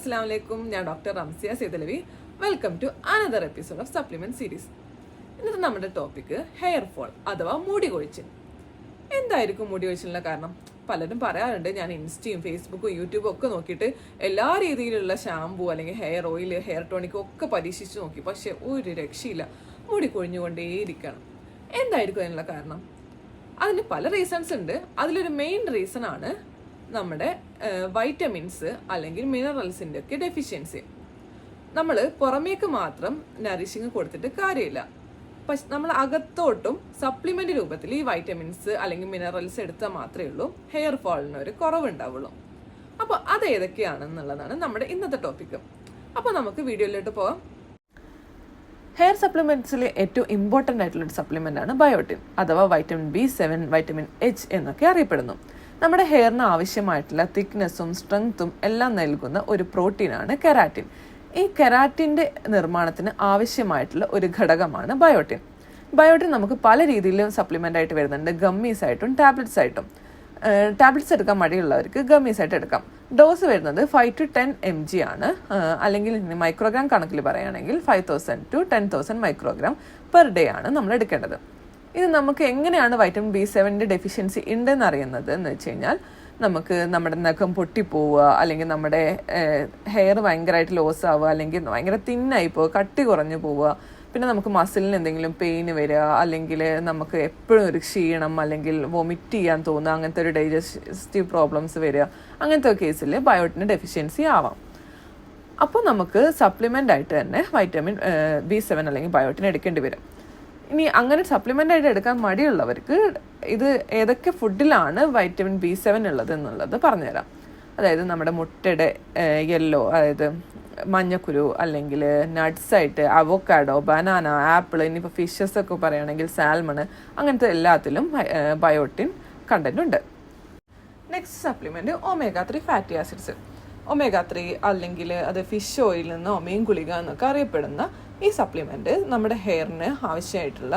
അസ്സാം വലൈക്കും ഞാൻ doctor Ramsiya Sethalavi welcome to another episode of supplement series ഇന്നത്തെ നമ്മുടെ ടോപ്പിക്ക് ഹെയർ ഫോൾ അഥവാ മുടി കൊഴിച്ചിൽ. എന്തായിരിക്കും മുടി കൊഴിച്ചിലുള്ള കാരണം? പലരും പറയാറുണ്ട് ഞാൻ ഇൻസ്റ്റയും ഫേസ്ബുക്കും യൂട്യൂബും ഒക്കെ നോക്കിയിട്ട് എല്ലാ രീതിയിലുള്ള ഷാമ്പു അല്ലെങ്കിൽ ഹെയർ ഓയിൽ ഹെയർ ടോണിക്കും ഒക്കെ പരീക്ഷിച്ച് നോക്കി. പക്ഷേ ഒരു രക്ഷയില്ല. മുടി കൊഴിഞ്ഞുകൊണ്ടേയിരിക്കണം. എന്തായിരിക്കും അതിനുള്ള കാരണം? അതിന് പല റീസൺസ് ഉണ്ട്. അതിലൊരു മെയിൻ റീസൺ ആണ് നമ്മുടെ വൈറ്റമിൻസ് അല്ലെങ്കിൽ മിനറൽസിന്റെ ഒക്കെ ഡെഫിഷ്യൻസി നമ്മൾ പുറമേക്ക് മാത്രം നറിഷിങ് കൊടുത്തിട്ട് കാര്യമില്ല. പക്ഷെ നമ്മൾ അകത്തോട്ടും സപ്ലിമെന്റ് രൂപത്തിൽ ഈ വൈറ്റമിൻസ് അല്ലെങ്കിൽ മിനറൽസ് എടുത്താൽ മാത്രമേ ഉള്ളൂ. ഹെയർ ഫോളിന് ഒരു കുറവുണ്ടാവുള്ളൂ. അപ്പോൾ അത് ഏതൊക്കെയാണെന്നുള്ളതാണ് നമ്മുടെ ഇന്നത്തെ ടോപ്പിക്ക് അപ്പോൾ നമുക്ക് വീഡിയോയിലോട്ട് പോകാം ഹെയർ സപ്ലിമെന്റ്സിൽ ഏറ്റവും ഇമ്പോർട്ടന്റ് ആയിട്ടുള്ള ഒരു സപ്ലിമെന്റ് ആണ് ബയോട്ടിൻ അഥവാ vitamin B seven vitamin H എന്നൊക്കെ അറിയപ്പെടുന്നു. നമ്മുടെ ഹെയറിന് ആവശ്യമായിട്ടുള്ള തിക്നെസ്സും സ്ട്രെങ്ത്തും എല്ലാം നൽകുന്ന ഒരു പ്രോട്ടീനാണ് കെരാറ്റിൻ ഈ കെരാറ്റിന്റെ നിർമ്മാണത്തിന് ആവശ്യമായിട്ടുള്ള ഒരു ഘടകമാണ് ബയോട്ടിൻ ബയോട്ടിൻ നമുക്ക് പല രീതിയിലും സപ്ലിമെന്റ് ആയിട്ട് വരുന്നുണ്ട്. ഗമ്മീസ് ആയിട്ടും ടാബ്ലറ്റ്സ് ആയിട്ടും. ടാബ്ലറ്റ്സ് എടുക്കാൻ മടിയുള്ളവർക്ക് ഗമ്മീസ് ആയിട്ട് എടുക്കാം. ഡോസ് വരുന്നത് five to ten M G ആണ്. അല്ലെങ്കിൽ മൈക്രോഗ്രാം കണക്കിൽ പറയുകയാണെങ്കിൽ five thousand to ten thousand microgram per day ആണ് നമ്മൾ എടുക്കേണ്ടത്. ഇത് നമുക്ക് എങ്ങനെയാണ് വൈറ്റമിൻ ബി സെവന്റെ ഡെഫിഷ്യൻസി ഉണ്ടെന്ന് അറിയുന്നത് എന്ന് വെച്ച് കഴിഞ്ഞാൽ നമുക്ക് നമ്മുടെ നഖം പൊട്ടിപ്പോവുക അല്ലെങ്കിൽ നമ്മുടെ ഹെയർ ഭയങ്കരമായിട്ട് ലോസ് ആവുക അല്ലെങ്കിൽ ഭയങ്കര തിന്നായി പോവുക കട്ടി കുറഞ്ഞു പോവുക. പിന്നെ നമുക്ക് മസിലിന് എന്തെങ്കിലും പെയിൻ വരിക അല്ലെങ്കിൽ നമുക്ക് എപ്പോഴും ഒരു ക്ഷീണം അല്ലെങ്കിൽ വൊമിറ്റ് ചെയ്യാൻ തോന്നുക അങ്ങനത്തെ ഒരു ഡൈജസ്റ്റീവ് പ്രോബ്ലംസ് വരിക അങ്ങനത്തെ കേസിൽ ബയോട്ടിന് ഡെഫിഷ്യൻസി ആവാം. അപ്പോൾ നമുക്ക് സപ്ലിമെന്റ് ആയിട്ട് തന്നെ വൈറ്റമിൻ ബി സെവൻ അല്ലെങ്കിൽ ബയോട്ടിൻ എടുക്കേണ്ടി വരും. ഇനി അങ്ങനെ സപ്ലിമെന്റ് ആയിട്ട് എടുക്കാൻ മടിയുള്ളവർക്ക് ഇത് ഏതൊക്കെ ഫുഡിലാണ് വൈറ്റമിൻ ബി സെവൻ ഉള്ളത് എന്നുള്ളത് പറഞ്ഞുതരാം. അതായത് നമ്മുടെ മുട്ടയുടെ യെല്ലോ അതായത് മഞ്ഞക്കുരു അല്ലെങ്കിൽ നട്ട്സ് ആയിട്ട് അവോക്കാഡോ ബനാന ആപ്പിൾ ഇനിയിപ്പോൾ ഫിഷസ് ഒക്കെ പറയുകയാണെങ്കിൽ സാൽമണ് അങ്ങനത്തെ എല്ലാത്തിലും ബയോട്ടിൻ കണ്ടന്റ് ഉണ്ട്. Next supplement omega three fatty acids omega three അല്ലെങ്കിൽ അത് ഫിഷ് ഓയിലിൽ നിന്നോ മീൻ ഗുളിക എന്നൊക്കെ അറിയപ്പെടുന്ന ഈ സപ്ലിമെന്റ് നമ്മുടെ ഹെയറിന് ആവശ്യമായിട്ടുള്ള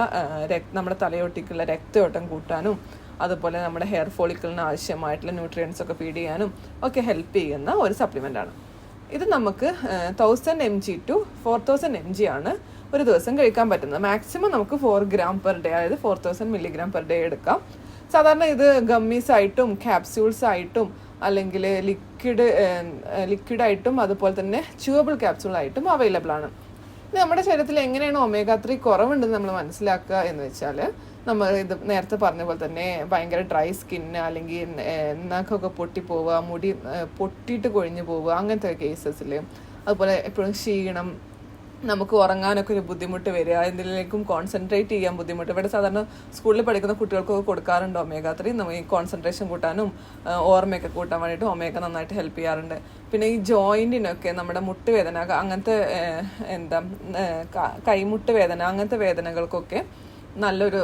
നമ്മുടെ തലയോട്ടിക്കുള്ള രക്തയോട്ടം കൂട്ടാനും അതുപോലെ നമ്മുടെ ഹെയർ ഫോളിക്കിളിന് ആവശ്യമായിട്ടുള്ള ന്യൂട്രിയൻസ് ഒക്കെ ഫീഡ് ചെയ്യാനും ഒക്കെ ഹെൽപ്പ് ചെയ്യുന്ന ഒരു സപ്ലിമെന്റ് ആണ്. ഇത് നമുക്ക് thousand M G to four thousand M G ആണ് ഒരു ദിവസം കഴിക്കാൻ പറ്റുന്നത്. മാക്സിമം നമുക്ക് ഫോർ ഗ്രാം പെർ ഡേ അതായത് four thousand milligram per day എടുക്കാം. സാധാരണ ഇത് ഗമ്മീസ് ആയിട്ടും ക്യാപ്സ്യൂൾസ് ആയിട്ടും അല്ലെങ്കിൽ ലിക്വിഡ് ലിക്വിഡായിട്ടും അതുപോലെ തന്നെ ച്യൂവബിൾ ക്യാപ്സ്യൂൾ ആയിട്ടും അവൈലബിൾ ആണ്. നമ്മുടെ ശരീരത്തിൽ എങ്ങനെയാണ് ഒമേഗ ത്രീ കുറവുണ്ടെന്ന് നമ്മൾ മനസ്സിലാക്കുക എന്ന് വെച്ചാൽ നമ്മൾ ഇത് നേരത്തെ പറഞ്ഞ പോലെ തന്നെ ഭയങ്കര ഡ്രൈ സ്കിന്ന് അല്ലെങ്കിൽ നഖമൊക്കെ പൊട്ടിപ്പോവുക മുടി പൊട്ടിയിട്ട് കൊഴിഞ്ഞു പോവുക അങ്ങനത്തെ കേസസിൽ അതുപോലെ എപ്പോഴും ക്ഷീണം നമുക്ക് ഉറങ്ങാനൊക്കെ ഒരു ബുദ്ധിമുട്ട് വരിക എന്തിലേക്കും കോൺസെൻട്രേറ്റ് ചെയ്യാൻ ബുദ്ധിമുട്ട്. ഇവിടെ സാധാരണ സ്കൂളിൽ പഠിക്കുന്ന കുട്ടികൾക്കൊക്കെ കൊടുക്കാറുണ്ട് ഒമേഗ ത്രീ നമുക്ക് ഈ കോൺസെൻട്രേഷൻ കൂട്ടാനും ഓർമ്മയൊക്കെ കൂട്ടാൻ വേണ്ടിയിട്ട് ഒമേഗ നന്നായിട്ട് ഹെൽപ്പ് ചെയ്യാറുണ്ട്. പിന്നെ ഈ ജോയിന്റിനൊക്കെ നമ്മുടെ മുട്ടുവേദന അങ്ങനത്തെ എന്താ കൈമുട്ട് വേദന അങ്ങനത്തെ വേദനകൾക്കൊക്കെ നല്ലൊരു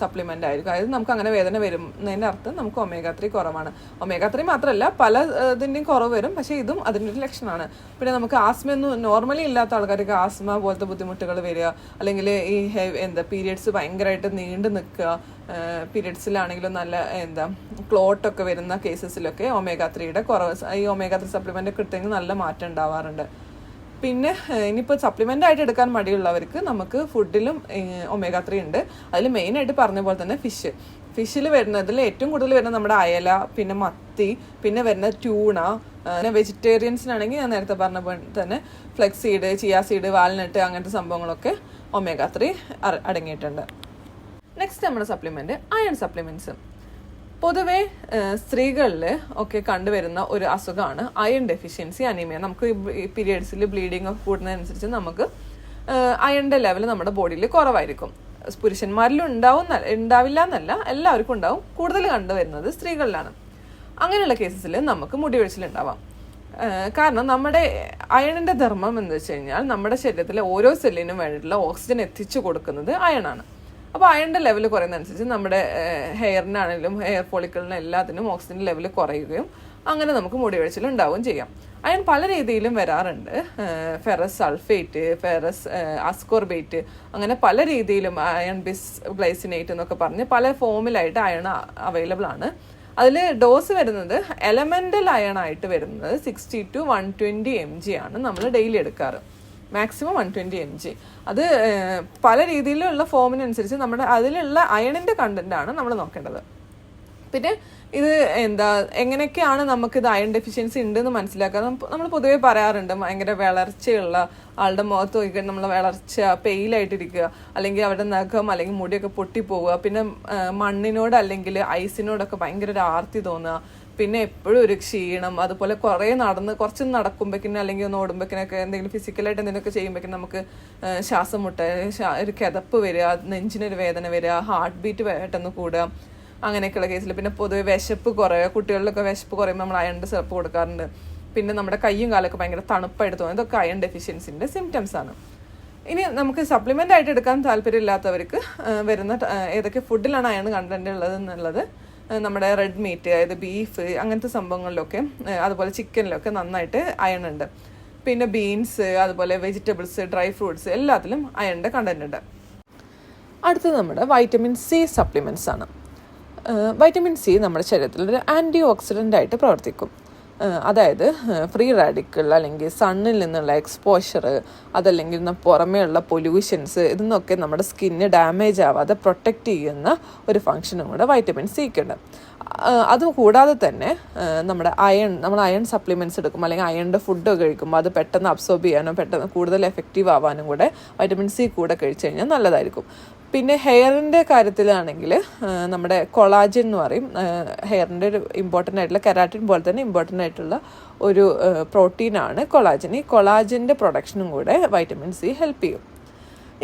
സപ്ലിമെന്റ് ആയിരിക്കും. അതായത് നമുക്ക് അങ്ങനെ വേദന വരുന്നതിന്റെ അർത്ഥം നമുക്ക് ഒമേഗ ത്രീ കുറവാണ്. ഒമേഗ ത്രീ മാത്രമല്ല പല ഇതിന്റെയും കുറവ് വരും. പക്ഷേ ഇതും അതിന്റെ ഒരു ലക്ഷണമാണ്. പിന്നെ നമുക്ക് ആസ്മയൊന്നും നോർമലി ഇല്ലാത്ത ആൾക്കാർക്ക് ആസ്മ പോലത്തെ ബുദ്ധിമുട്ടുകൾ വരിക അല്ലെങ്കിൽ ഈ എന്താ പീരിയഡ്സ് ഭയങ്കരമായിട്ട് നീണ്ടു നിൽക്കുക പീരിയഡ്സിലാണെങ്കിലും നല്ല എന്താ ക്ലോട്ടൊക്കെ വരുന്ന കേസസിലൊക്കെ ഒമേഗ ത്രീയുടെ കുറവ്. ഈ ഒമേഗ ത്രീ സപ്ലിമെന്റ് ഒക്കെ എടുത്തെങ്കിൽ നല്ല മാറ്റം ഉണ്ടാവാറുണ്ട്. പിന്നെ ഇനിയിപ്പോൾ സപ്ലിമെന്റ് ആയിട്ട് എടുക്കാൻ മടിയുള്ളവർക്ക് നമുക്ക് ഫുഡിലും ഒമേഗ ത്രീ ഉണ്ട്. അതിൽ മെയിനായിട്ട് പറഞ്ഞ പോലെ തന്നെ ഫിഷ് ഫിഷിൽ വരുന്നതിൽ ഏറ്റവും കൂടുതൽ വരുന്നത് നമ്മുടെ അയല പിന്നെ മത്തി പിന്നെ വരുന്ന ട്യൂണ പിന്നെ വെജിറ്റേറിയൻസിനാണെങ്കിൽ ഞാൻ നേരത്തെ പറഞ്ഞ പോലെ തന്നെ flax seed chia seed walnut അങ്ങനത്തെ സംഭവങ്ങളൊക്കെ ഒമേഗ ത്രീ അടങ്ങിയിട്ടുണ്ട്. നെക്സ്റ്റ് നമ്മുടെ സപ്ലിമെന്റ് അയൺ സപ്ലിമെന്റ്സ് പൊതുവെ സ്ത്രീകളിൽ ഒക്കെ കണ്ടുവരുന്ന ഒരു അസുഖമാണ് അയൺ ഡെഫിഷ്യൻസി അനീമിയ നമുക്ക് പീരിയഡ്സിൽ ബ്ലീഡിംഗ് ഒക്കെ കൂടുന്നതനുസരിച്ച് നമുക്ക് അയണിന്റെ ലെവൽ നമ്മുടെ ബോഡിയിൽ കുറവായിരിക്കും. പുരുഷന്മാരിലും ഉണ്ടാവും ഉണ്ടാവില്ല എന്നല്ല എല്ലാവർക്കും ഉണ്ടാവും. കൂടുതൽ കണ്ടുവരുന്നത് സ്ത്രീകളിലാണ്. അങ്ങനെയുള്ള കേസസിൽ നമുക്ക് മുടി ഉണ്ടാവാം കാരണം നമ്മുടെ അയണിന്റെ ധർമ്മം എന്ന് വെച്ച് കഴിഞ്ഞാൽ നമ്മുടെ ശരീരത്തിലെ ഓരോ സെല്ലിനും വേണ്ടിയിട്ടുള്ള ഓക്സിജൻ എത്തിച്ചു കൊടുക്കുന്നത് അയണാണ് അപ്പോൾ അയണിന്റെ ലെവൽ കുറയുന്നതനുസരിച്ച് നമ്മുടെ ഹെയറിനാണെങ്കിലും ഹെയർ ഫോളിക്കിളിനും എല്ലാത്തിനും ഓക്സിജൻ ലെവൽ കുറയുകയും അങ്ങനെ നമുക്ക് മുടി വെളിച്ചിൽ ഉണ്ടാവുകയും ചെയ്യാം. അയൺ പല രീതിയിലും വരാറുണ്ട്. ഫെറസ് സൾഫേറ്റ് ഫെറസ് അസ്കോർബേറ്റ് അങ്ങനെ പല രീതിയിലും അയൺ ബിസ് ഗ്ലൈസിനേറ്റ് എന്നൊക്കെ പറഞ്ഞ് പല ഫോമിലായിട്ട് അയൺ അവൈലബിൾ ആണ്. അതിൽ ഡോസ് വരുന്നത് എലമെന്റൽ അയൺ ആയിട്ട് വരുന്നത് sixty to one twenty M G ആണ് നമ്മൾ ഡെയിലി എടുക്കാറ്. Maximum one twenty M G അത് പല രീതിയിലുള്ള ഫോമിനനുസരിച്ച് നമ്മുടെ അതിലുള്ള അയണിന്റെ കണ്ടന്റാണ് നമ്മൾ നോക്കേണ്ടത്. പിന്നെ ഇത് എന്താ എങ്ങനെയൊക്കെയാണ് നമുക്ക് ഇത് അയൺ ഡെഫിഷ്യൻസി ഉണ്ടെന്ന് മനസ്സിലാക്കാൻ നമ്മൾ പൊതുവേ പറയാറുണ്ട് ഭയങ്കര വളർച്ചയുള്ള ആളുടെ മുഖത്ത് നോക്കിക്കഴിഞ്ഞാൽ നമ്മൾ വളർച്ച പെയിലായിട്ടിരിക്കുക അല്ലെങ്കിൽ അവരുടെ നഖം അല്ലെങ്കിൽ മുടിയൊക്കെ പൊട്ടിപ്പോവുക പിന്നെ മണ്ണിനോട് അല്ലെങ്കിൽ ഐസിനോടൊക്കെ ഭയങ്കര ഒരു ആർത്തി തോന്നുക പിന്നെ എപ്പോഴും ഒരു ക്ഷീണം. അതുപോലെ കുറേ നടന്ന് കുറച്ച് നടക്കുമ്പോഴേക്കിനും അല്ലെങ്കിൽ ഒന്ന് ഓടുമ്പോഴേക്കിനൊക്കെ എന്തെങ്കിലും ഫിസിക്കലായിട്ട് എന്തെങ്കിലുമൊക്കെ ചെയ്യുമ്പോഴേക്കും നമുക്ക് ശ്വാസം മുട്ട ഒരു കിതപ്പ് വരിക നെഞ്ചിനൊരു വേദന വരിക ഹാർട്ട് ബീറ്റ് പെട്ടെന്ന് കൂടുക അങ്ങനെയൊക്കെയുള്ള കേസിൽ പിന്നെ പൊതുവെ വിശപ്പ് കുറയുക കുട്ടികളിലൊക്കെ വിശപ്പ് കുറയുമ്പോൾ നമ്മൾ അയണിന്റെ സിറപ്പ് കൊടുക്കാറുണ്ട്. പിന്നെ നമ്മുടെ കൈയും കാലൊക്കെ ഭയങ്കര തണുപ്പായിട്ട് തോന്നും. ഇതൊക്കെ അയൺ ഡെഫിഷ്യൻസിന്റെ സിംറ്റംസ് ആണ്. ഇനി നമുക്ക് സപ്ലിമെന്റ് ആയിട്ട് എടുക്കാൻ താല്പര്യമില്ലാത്തവർക്ക് വരുന്ന ഏതൊക്കെ ഫുഡിലാണ് അയൺ കണ്ടന്റ് ഉള്ളത് എന്നുള്ളത് നമ്മുടെ റെഡ് മീറ്റ് അതായത് ബീഫ് അങ്ങനത്തെ സംഭവങ്ങളിലൊക്കെ അതുപോലെ ചിക്കനിലൊക്കെ നന്നായിട്ട് അയൺ ഉണ്ട് പിന്നെ ബീൻസ് അതുപോലെ വെജിറ്റബിൾസ് ഡ്രൈ ഫ്രൂട്ട്സ് എല്ലാത്തിലും അയണിന്റെ കണ്ടന്റ് ഉണ്ട്. അടുത്തത് നമ്മുടെ വൈറ്റമിൻ സി സപ്ലിമെന്റ്സ് ആണ്. വൈറ്റമിൻ സി നമ്മുടെ ശരീരത്തിൽ ഒരു ആന്റി ഓക്സിഡന്റ് ആയിട്ട് പ്രവർത്തിക്കും. അതായത് ഫ്രീ റാഡിക്കൽ അല്ലെങ്കിൽ സണ്ണിൽ നിന്നുള്ള എക്സ്പോഷർ അതല്ലെങ്കിൽ പുറമേ പുറമേയുള്ള പൊല്യൂഷൻസ് ഇതിന്നൊക്കെ നമ്മുടെ സ്കിന്ന് ഡാമേജ് ആവാതെ പ്രൊട്ടക്റ്റ് ചെയ്യുന്ന ഒരു ഫങ്ഷനും കൂടെ വൈറ്റമിൻ സിക്ക് ഉണ്ട്. അതും കൂടാതെ തന്നെ നമ്മുടെ അയൺ നമ്മൾ അയൺ സപ്ലിമെന്റ്സ് എടുക്കും അല്ലെങ്കിൽ അയണിന്റെ ഫുഡ് കഴിക്കുമ്പോൾ അത് പെട്ടെന്ന് അബ്സോർബ് ചെയ്യാനും പെട്ടെന്ന് കൂടുതൽ എഫക്റ്റീവ് ആവാനും കൂടെ വൈറ്റമിൻ സി കൂടെ കഴിച്ചു കഴിഞ്ഞാൽ നല്ലതായിരിക്കും. പിന്നെ ഹെയറിന്റെ കാര്യത്തിലാണെങ്കിൽ നമ്മുടെ കൊളാജൻ എന്ന് പറയും. ഹെയറിന്റെ ഒരു ഇമ്പോർട്ടന്റ് ആയിട്ടുള്ള കെരാറ്റിൻ പോലെ തന്നെ ഇമ്പോർട്ടന്റ് ആയിട്ടുള്ള ഒരു പ്രോട്ടീനാണ് കൊളാജൻ. ഈ കൊളാജിന്റെ പ്രൊഡക്ഷനും കൂടെ വൈറ്റമിൻ സി ഹെൽപ്പ് ചെയ്യും.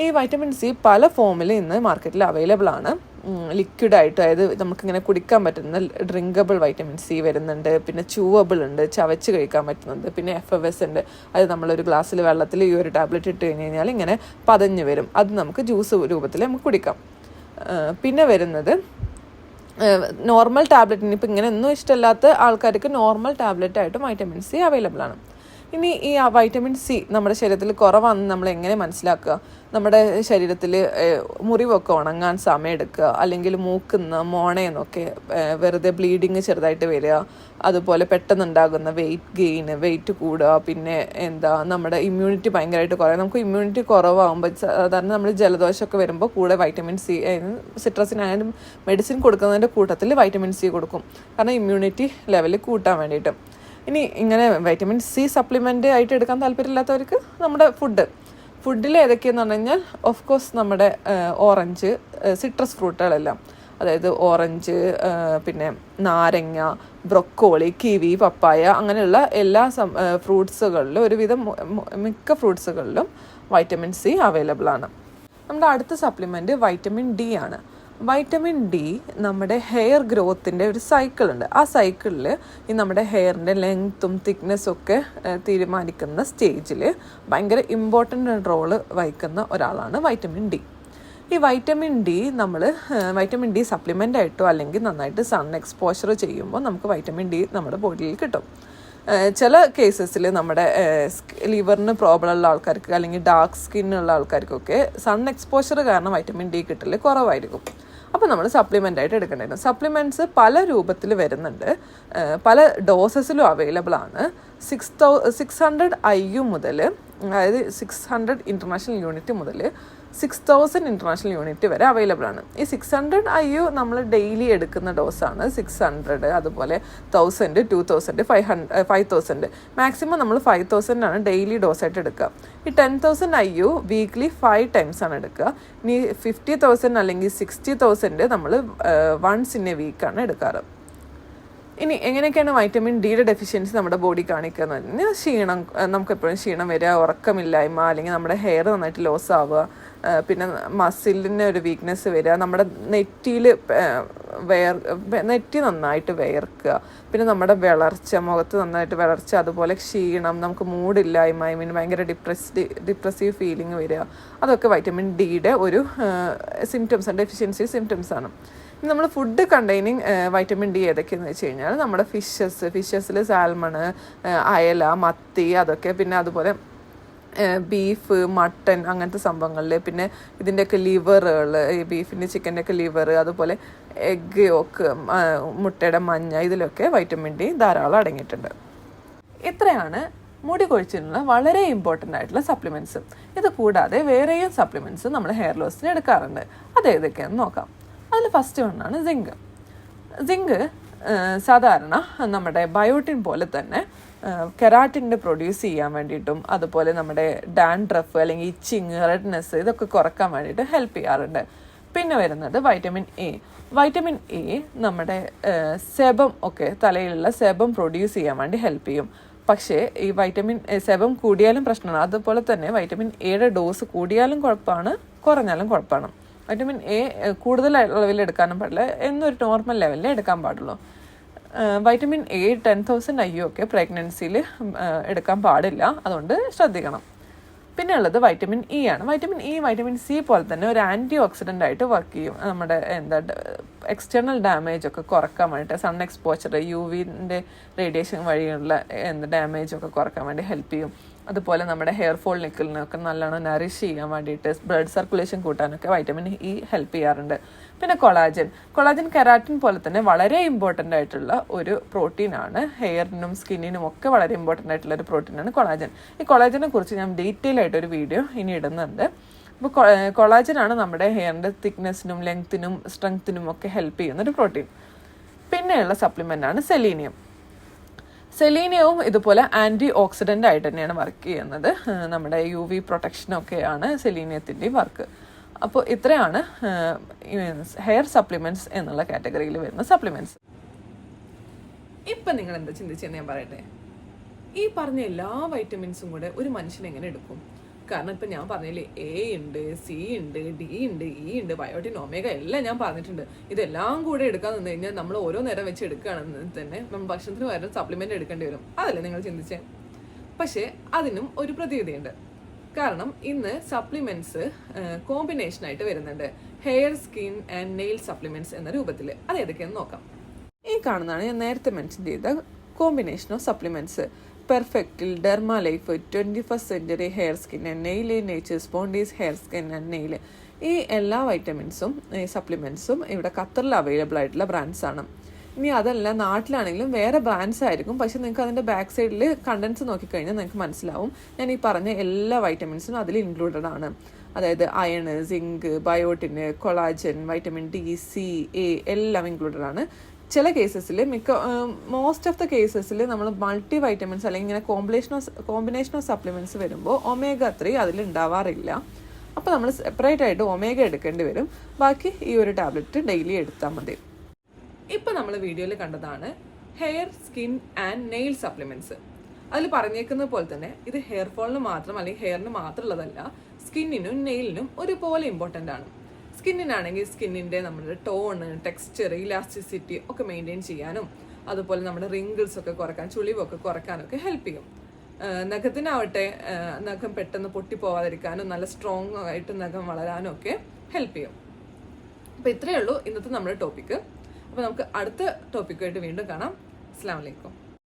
ഈ വൈറ്റമിൻ സി പല ഫോമിൽ ഇന്ന് മാർക്കറ്റിൽ അവൈലബിൾ ആണ്. ലിക്വിഡായിട്ട് അതായത് നമുക്കിങ്ങനെ കുടിക്കാൻ പറ്റുന്ന ഡ്രിങ്കബിൾ വൈറ്റമിൻ സി വരുന്നുണ്ട് പിന്നെ ചൂവബിൾ ഉണ്ട് ചവച്ച് കഴിക്കാൻ പറ്റുന്നുണ്ട് പിന്നെ എഫ് എഫ് എസ് ഉണ്ട് അത് നമ്മളൊരു ഗ്ലാസ്സിൽ വെള്ളത്തിൽ ഈ ഒരു ടാബ്ലറ്റ് ഇട്ട് കഴിഞ്ഞ് കഴിഞ്ഞാൽ ഇങ്ങനെ പതഞ്ഞ് വരും. അത് നമുക്ക് ജ്യൂസ് രൂപത്തിൽ നമുക്ക് കുടിക്കാം. പിന്നെ വരുന്നത് നോർമൽ ടാബ്ലറ്റിന് ഇപ്പം ഇങ്ങനെ ഒന്നും ഇഷ്ടമല്ലാത്ത ആൾക്കാർക്ക് നോർമൽ ടാബ്ലറ്റ് ആയിട്ട് വൈറ്റമിൻ സി അവൈലബിൾ ആണ്. ഇനി ഈ വൈറ്റമിൻ സി നമ്മുടെ ശരീരത്തിൽ കുറവാണെന്ന് നമ്മൾ എങ്ങനെ മനസ്സിലാക്കുക? നമ്മുടെ ശരീരത്തിൽ മുറിവൊക്കെ ഉണങ്ങാൻ സമയം എടുക്കുക അല്ലെങ്കിൽ മൂക്കുന്ന മോണയെന്നൊക്കെ വെറുതെ ബ്ലീഡിങ് ചെറുതായിട്ട് വരിക അതുപോലെ പെട്ടെന്നുണ്ടാകുന്ന വെയിറ്റ് ഗെയിന് വെയിറ്റ് കൂടുക പിന്നെ എന്താ നമ്മുടെ ഇമ്മ്യൂണിറ്റി ഭയങ്കരമായിട്ട് കുറയുക. നമുക്ക് ഇമ്മ്യൂണിറ്റി കുറവാകുമ്പോൾ സാധാരണ നമ്മൾ ജലദോഷമൊക്കെ വരുമ്പോൾ കൂടെ വൈറ്റമിൻ സി സിട്രസിനായാലും മെഡിസിൻ കൊടുക്കുന്നതിന്റെ കൂട്ടത്തിൽ വൈറ്റമിൻ സി കൊടുക്കും. കാരണം ഇമ്മ്യൂണിറ്റി ലെവൽ കൂട്ടാൻ വേണ്ടിയിട്ട്. ഇനി ഇങ്ങനെ വൈറ്റമിൻ സി സപ്ലിമെന്റ് ആയിട്ട് എടുക്കാൻ താല്പര്യമില്ലാത്തവർക്ക് നമ്മുടെ ഫുഡ് ഫുഡിൽ ഏതൊക്കെയെന്ന് പറഞ്ഞു കഴിഞ്ഞാൽ ഓഫ് കോഴ്സ് നമ്മുടെ ഓറഞ്ച് സിട്രസ് ഫ്രൂട്ടുകളെല്ലാം അതായത് ഓറഞ്ച് പിന്നെ നാരങ്ങ ബ്രൊക്കോളി കിവി പപ്പായ അങ്ങനെയുള്ള എല്ലാ ഫ്രൂട്ട്സുകളിലും ഒരുവിധം മിക്ക ഫ്രൂട്ട്സുകളിലും വൈറ്റമിൻ സി അവൈലബിൾ ആണ്. നമ്മുടെ അടുത്ത സപ്ലിമെന്റ് വൈറ്റമിൻ ഡി ആണ്. വൈറ്റമിൻ ഡി നമ്മുടെ ഹെയർ ഗ്രോത്തിന്റെ ഒരു സൈക്കിൾ ഉണ്ട്. ആ സൈക്കിളിൽ ഈ നമ്മുടെ ഹെയറിന്റെ ലെങ്ത്തും തിക്നെസ്സും ഒക്കെ തീരുമാനിക്കുന്ന സ്റ്റേജിൽ ഭയങ്കര ഇമ്പോർട്ടന്റ് റോൾ വഹിക്കുന്ന ഒരാളാണ് വൈറ്റമിൻ ഡി. ഈ വൈറ്റമിൻ ഡി നമ്മൾ വൈറ്റമിൻ ഡി സപ്ലിമെന്റ് ആയിട്ടോ അല്ലെങ്കിൽ നന്നായിട്ട് സൺ എക്സ്പോഷർ ചെയ്യുമ്പോൾ നമുക്ക് വൈറ്റമിൻ ഡി നമ്മുടെ ബോഡിയിൽ കിട്ടും. ചില കേസസിൽ നമ്മുടെ ലിവറിന് പ്രോബ്ലം ഉള്ള ആൾക്കാർക്ക് അല്ലെങ്കിൽ ഡാർക്ക് സ്കിന്നുള്ള ആൾക്കാർക്കൊക്കെ സൺ എക്സ്പോഷർ കാരണം വൈറ്റമിൻ ഡി കിട്ടൽ കുറവായിരിക്കും. അപ്പോൾ നമ്മൾ സപ്ലിമെന്റ് ആയിട്ട് എടുക്കേണ്ടി സപ്ലിമെന്റ്സ് പല രൂപത്തിൽ വരുന്നുണ്ട്. പല ഡോസസിലും അവൈലബിൾ ആണ്. Six thou six hundred I U മുതൽ അതായത് സിക്സ് ഹൺഡ്രഡ് ഇന്റർനാഷണൽ യൂണിറ്റ് മുതൽ സിക്സ് തൗസൻഡ് ഇന്റർനാഷണൽ യൂണിറ്റ് വരെ അവൈലബിൾ ആണ്. ഈ സിക്സ് ഹൺഡ്രഡ് ഐ യു നമ്മൾ ഡെയിലി എടുക്കുന്ന ഡോസാണ് സിക്സ് ഹൺഡ്രഡ് അതുപോലെ thousand to thousand five hundred five thousand maximum നമ്മൾ ഫൈവ് തൗസൻഡ് ആണ് ഡെയിലി ഡോസായിട്ട് എടുക്കുക. ഈ ten thousand I U weekly five times ആണ് എടുക്കുക. ഇനി ഫിഫ്റ്റി തൗസൻഡ് അല്ലെങ്കിൽ സിക്സ്റ്റി തൗസൻഡ് നമ്മൾ വൺസ് ഇൻ എ വീക്കാണ് എടുക്കാറ്. ഇനി എങ്ങനെയൊക്കെയാണ് വൈറ്റമിൻ ഡിയുടെ ഡെഫിഷ്യൻസി നമ്മുടെ ബോഡി കാണിക്കുന്നത്? ക്ഷീണം നമുക്ക് എപ്പോഴും ക്ഷീണം വരിക ഉറക്കമില്ലായ്മ അല്ലെങ്കിൽ നമ്മുടെ ഹെയർ നന്നായിട്ട് ലോസ് ആവുക പിന്നെ മസിലിന് ഒരു വീക്ക്നെസ് വരിക നമ്മുടെ നെറ്റിയിൽ വേർ നെറ്റി നന്നായിട്ട് വേർക്കുക പിന്നെ നമ്മുടെ വിളർച്ച മുഖത്ത് നന്നായിട്ട് വിളർച്ച അതുപോലെ ക്ഷീണം നമുക്ക് മൂഡില്ലായ്മ ഐ മീൻ ഭയങ്കര ഡിപ്രസ്ഡ് ഡിപ്രസീവ് ഫീലിംഗ് വരിക അതൊക്കെ വൈറ്റമിൻ ഡിയുടെ ഒരു സിംറ്റംസ് ആണ് ഡെഫിഷ്യൻസി സിംറ്റംസ് ആണ്. നമ്മൾ ഫുഡ് കണ്ടെയ്നിങ് വൈറ്റമിൻ ഡി ഏതൊക്കെയെന്ന് വെച്ച് കഴിഞ്ഞാൽ നമ്മുടെ ഫിഷസ് ഫിഷസിൽ സാൽമണ് അയല മത്തി അതൊക്കെ പിന്നെ അതുപോലെ ബീഫ് മട്ടൺ അങ്ങനത്തെ സംഭവങ്ങളിൽ പിന്നെ ഇതിന്റെയൊക്കെ ലിവറുകൾ ഈ ബീഫിന്റെ ചിക്കന്റെ ഒക്കെ ലിവർ അതുപോലെ എഗ്ഗ് യോക്ക് മുട്ടയുടെ മഞ്ഞ ഇതിലൊക്കെ വൈറ്റമിൻ ഡി ധാരാളം അടങ്ങിയിട്ടുണ്ട്. ഇത്രയാണ് മുടി കൊഴിച്ചിലുള്ള വളരെ ഇമ്പോർട്ടന്റ് ആയിട്ടുള്ള സപ്ലിമെന്റ്സ് ഇത് കൂടാതെ വേറെയും സപ്ലിമെന്റ്സ് നമ്മൾ ഹെയർ ലോസിന് എടുക്കാറുണ്ട്. അത് ഏതൊക്കെയാണെന്ന് നോക്കാം. അതിൽ ഫസ്റ്റ് വണ്ണാണ് സിങ്ക് സിങ്ക് സാധാരണ നമ്മുടെ ബയോട്ടിൻ പോലെ തന്നെ കെരാറ്റിന്റെ പ്രൊഡ്യൂസ് ചെയ്യാൻ വേണ്ടിയിട്ടും അതുപോലെ നമ്മുടെ ഡാൻഡ്രഫ് അല്ലെങ്കിൽ ഇച്ചിങ് റെഡ്നെസ് ഇതൊക്കെ കുറയ്ക്കാൻ വേണ്ടിയിട്ട് ഹെൽപ്പ് ചെയ്യാറുണ്ട്. പിന്നെ വരുന്നത് വൈറ്റമിൻ എ. വൈറ്റമിൻ എ നമ്മുടെ സെബം ഒക്കെ തലയിലുള്ള സെബം പ്രൊഡ്യൂസ് ചെയ്യാൻ വേണ്ടി ഹെൽപ്പ് ചെയ്യും. പക്ഷേ ഈ വൈറ്റമിൻ സെബം കൂടിയാലും പ്രശ്നമാണ്. അതുപോലെ തന്നെ വൈറ്റമിൻ എയുടെ ഡോസ് കൂടിയാലും കുഴപ്പമാണ് കുറഞ്ഞാലും കുഴപ്പമാണ്. വൈറ്റമിൻ എ കൂടുതൽ ലെവലിൽ എടുക്കാനും പാടില്ല. എന്നൊരു നോർമൽ ലെവലിൽ എടുക്കാൻ പാടുള്ളൂ. Vitamin A ten thousand I ഒക്കെ പ്രഗ്നൻസിയിൽ എടുക്കാൻ പാടില്ല. അതുകൊണ്ട് ശ്രദ്ധിക്കണം. പിന്നെ ഉള്ളത് വൈറ്റമിൻ ഇ ആണ്. വൈറ്റമിൻ ഇ വൈറ്റമിൻ സി പോലെ തന്നെ ഒരു ആന്റി ഓക്സിഡന്റ് ആയിട്ട് വർക്ക് ചെയ്യും. നമ്മുടെ എന്താ എക്സ്റ്റേണൽ ഡാമേജ് ഒക്കെ കുറയ്ക്കാൻ വേണ്ടിയിട്ട് സൺ എക്സ്പോച്ചർ യു വിന്റെ റേഡിയേഷൻ വഴിയുള്ള എന്താ ഡാമേജ് ഒക്കെ കുറയ്ക്കാൻ വേണ്ടി ഹെൽപ്പ് ചെയ്യും. അതുപോലെ നമ്മുടെ ഹെയർ ഫോൾ നിക്കലിനൊക്കെ നല്ലോണം നറിഷ് ചെയ്യാൻ വേണ്ടിയിട്ട് ബ്ലഡ് സർക്കുലേഷൻ കൂട്ടാനൊക്കെ വൈറ്റമിൻ ഇ ഹെൽപ്പ് ചെയ്യാറുണ്ട്. പിന്നെ കൊളാജൻ കൊളാജൻ കെരാറ്റിൻ പോലെ തന്നെ വളരെ ഇമ്പോർട്ടന്റ് ആയിട്ടുള്ള ഒരു പ്രോട്ടീനാണ് ഹെയറിനും സ്കിന്നിനും ഒക്കെ വളരെ ഇമ്പോർട്ടന്റ് ആയിട്ടുള്ള ഒരു പ്രോട്ടീനാണ് കൊളാജൻ ഈ കൊളാജനെ കുറിച്ച് ഞാൻ ഡീറ്റെയിൽ ആയിട്ടൊരു വീഡിയോ ഇനി ഇടുന്നുണ്ട്. അപ്പോൾ കൊളാജനാണ് നമ്മുടെ ഹെയറിന്റെ തിക്നെസ്സിനും ലെങ്ത്തിനും സ്ട്രെങ്ത്തിനും ഒക്കെ ഹെൽപ്പ് ചെയ്യുന്ന ഒരു പ്രോട്ടീൻ പിന്നെയുള്ള സപ്ലിമെന്റ് ആണ് സെലീനിയം സെലീനിയവും ഇതുപോലെ ആന്റി ഓക്സിഡന്റ് ആയിട്ട് തന്നെയാണ് വർക്ക് ചെയ്യുന്നത്. നമ്മുടെ യു വി പ്രൊട്ടക്ഷനൊക്കെയാണ് സെലീനിയത്തിന്റെ വർക്ക് അപ്പോൾ ഇത്രയാണ് ഹെയർ സപ്ലിമെന്റ്സ് എന്നുള്ള കാറ്റഗറിയിൽ വരുന്ന സപ്ലിമെന്റ്സ് ഇപ്പം നിങ്ങൾ എന്താ ചിന്തിച്ചെന്ന് ഞാൻ പറയട്ടെ? ഈ പറഞ്ഞ എല്ലാ വൈറ്റമിൻസും കൂടെ ഒരു മനുഷ്യൻ എങ്ങനെ എടുക്കും? കാരണം ഇപ്പം ഞാൻ പറഞ്ഞില്ലേ എ ഉണ്ട് സി ഉണ്ട് ഡി ഉണ്ട് ഇ ഉണ്ട് ബയോട്ടിൻ ഒമേഗ എല്ലാം ഞാൻ പറഞ്ഞിട്ടുണ്ട്. ഇതെല്ലാം കൂടെ എടുക്കാൻ നിന്ന് കഴിഞ്ഞാൽ നമ്മൾ ഓരോ നേരം വെച്ച് എടുക്കുകയാണെന്ന് തന്നെ നമ്മൾ ഭക്ഷണത്തിന് പകരം സപ്ലിമെന്റ് എടുക്കേണ്ടി വരും. അതല്ലേ നിങ്ങൾ ചിന്തിച്ചേ? പക്ഷേ അതിനും ഒരു പ്രതിവിധിയുണ്ട് കാരണം ഇന്ന് സപ്ലിമെന്റ്സ് കോമ്പിനേഷനായിട്ട് വരുന്നുണ്ട്. Hair skin and nail supplements എന്ന രൂപത്തിൽ. അത് ഏതൊക്കെയാണെന്ന് നോക്കാം. ഈ കാണുന്നതാണ് ഞാൻ നേരത്തെ മെൻഷൻ ചെയ്ത combination of supplements Perfectil derma life twenty first century hair skin and nail nature സ്പോണ്ടീസ് hair skin and nail ഈ എല്ലാ വൈറ്റമിൻസും സപ്ലിമെൻസും ഇവിടെ ഖത്തറിൽ അവൈലബിൾ ആയിട്ടുള്ള ബ്രാൻഡ്സ് ആണ്. ഇനി അതല്ല നാട്ടിലാണെങ്കിലും വേറെ ബ്രാൻഡ്സ് ആയിരിക്കും. പക്ഷെ നിങ്ങൾക്ക് അതിന്റെ ബാക്ക് സൈഡിൽ കണ്ടൻസ് നോക്കിക്കഴിഞ്ഞാൽ നിങ്ങൾക്ക് മനസ്സിലാവും. ഞാൻ ഈ പറഞ്ഞ എല്ലാ വൈറ്റമിൻസും അതിൽ ഇൻക്ലൂഡഡ് ആണ്. അതായത് iron zinc biotin collagen vitamin D C A എല്ലാം ഇൻക്ലൂഡഡ് ആണ്. ചില കേസസിൽ മിക്ക മോസ്റ്റ് ഓഫ് ദ കേസസിൽ നമ്മൾ മൾട്ടി വൈറ്റമിൻസ് അല്ലെങ്കിൽ ഇങ്ങനെ combination of combination of supplements വരുമ്പോൾ ഒമേഗ ത്രീ അതിൽ ഉണ്ടാവാറില്ല അപ്പോൾ നമ്മൾ സെപ്പറേറ്റ് ആയിട്ട് ഒമേഗ എടുക്കേണ്ടി വരും. ബാക്കി ഈ ഒരു ടാബ്ലറ്റ് ഡെയിലി എടുത്താൽ മതി. ഇപ്പോൾ നമ്മൾ വീഡിയോയിൽ കണ്ടതാണ് hair skin and nail supplements അതിൽ പറഞ്ഞേക്കുന്ന പോലെ തന്നെ ഇത് ഹെയർ ഫോളിന് മാത്രം അല്ലെങ്കിൽ ഹെയറിന് മാത്രമുള്ളതല്ല സ്കിന്നിനും നെയിലിനും ഒരുപോലെ ഇമ്പോർട്ടന്റ് ആണ്. സ്കിന്നിനാണെങ്കിൽ സ്കിന്നിന്റെ നമ്മുടെ ടോണ് ടെക്സ്ചർ ഇലാസ്റ്റിസിറ്റി ഒക്കെ മെയിന്റെയിൻ ചെയ്യാനും അതുപോലെ നമ്മുടെ റിങ്കിൾസ് ഒക്കെ കുറയ്ക്കാൻ ചുളിവൊക്കെ കുറക്കാനൊക്കെ ഹെൽപ്പ് ചെയ്യും. നഖത്തിനാവട്ടെ നഖം പെട്ടെന്ന് പൊട്ടിപ്പോവാതിരിക്കാനും നല്ല സ്ട്രോങ് ആയിട്ട് നഖം വളരാനും ഒക്കെ ഹെൽപ്പ് ചെയ്യും. അപ്പോൾ ഇത്രയേ ഉള്ളൂ ഇന്നത്തെ നമ്മുടെ ടോപ്പിക്ക് അപ്പോൾ നമുക്ക് അടുത്ത ടോപ്പിക്കുമായിട്ട് വീണ്ടും കാണാം. അസ്സാം വലൈക്കും